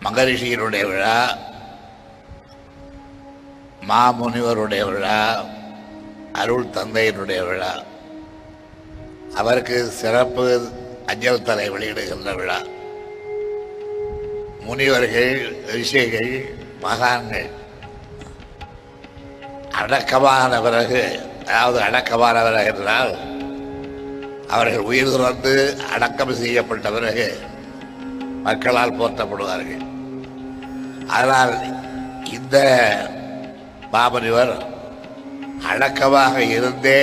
மகரிஷியருடைய விழா மாமுனிவருடைய விழா அருள் தந்தையினுடைய விழா அவருக்கு சிறப்பு அஞ்சல் தலை வெளியிடுகின்ற விழா. முனிவர்கள் ரிஷிகள் மகான்கள் அடக்கமான பிறகு அதாவது அடக்கமானவராக என்றால் அவர்கள் உயிர் துறந்து அடக்கம் செய்யப்பட்ட பிறகு மக்களால் போற்றப்படுவார்கள். அதனால் இந்த மாமனிவர் அடக்கமாக இருந்தே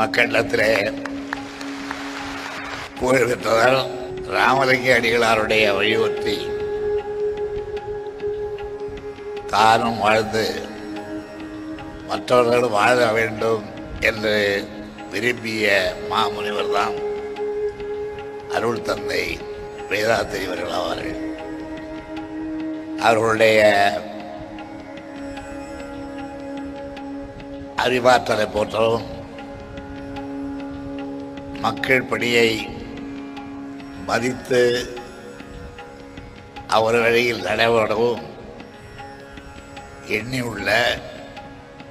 மக்களிடத்திலே புகழ் ராமலிங்க அடிகளாருடைய வலியுறுத்தி தானும் வாழ்ந்து மற்றவர்களும் வாழ வேண்டும் என்று விரும்பிய மாமுனிவர் தான் அருள் தந்தை வேதாத்திரிவர்கள் ஆவார்கள். அவர்களுடைய அறிவாற்றலை போற்றவும் மக்கள் பணியை மதித்து அவர் வழியில் நடைபெறவும் எண்ணி உள்ள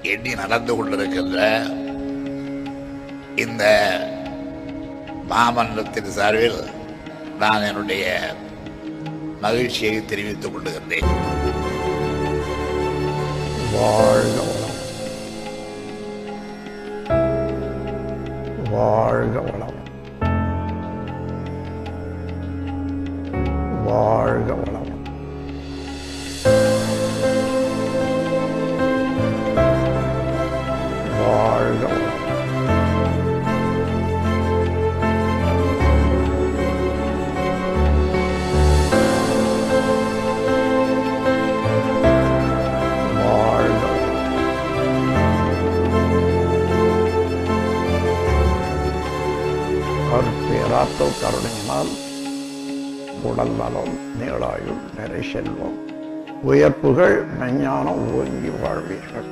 எண்ணி நடந்து கொண்டிருக்கின்ற இந்த மாமன்றத்தின் சார்பில் நான் என்னுடைய மகிழ்ச்சியை தெரிவித்துக் கொள்ளுகின்றேன். வாழ்க வளம். வாழ்க வளம். வாழ்க வளம் கற்பேராற்றல் கருணையினால் உடல் நலம் நீளாயுள் நிறை செல்வம் உயர்ப்புகள் மெஞ்ஞானம் ஓங்கி வாழ்வீர்கள்.